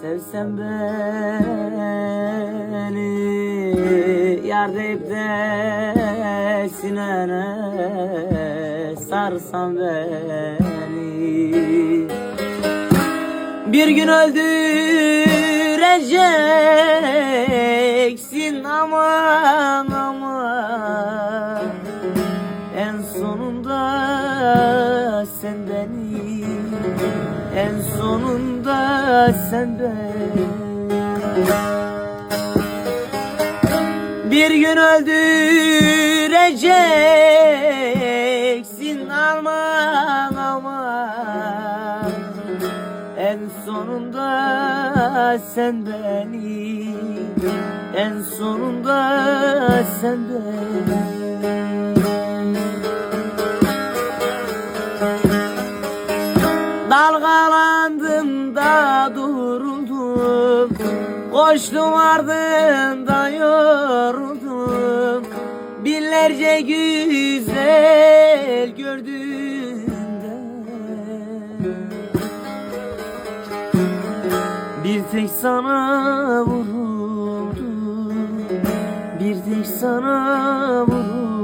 Sevsen beni Yar deyip de sinene Sarsan beni. Bir gün öldüreceksin aman aman. En sonunda sen beni En sonunda sen Bir gün öldüreceksin aman aman En sonunda sen beni En sonunda sen beni Koştum ardında yoruldum Binlerce güzel gördüğümde. Bir tek sana vuruldum. Bir tek sana vuruldum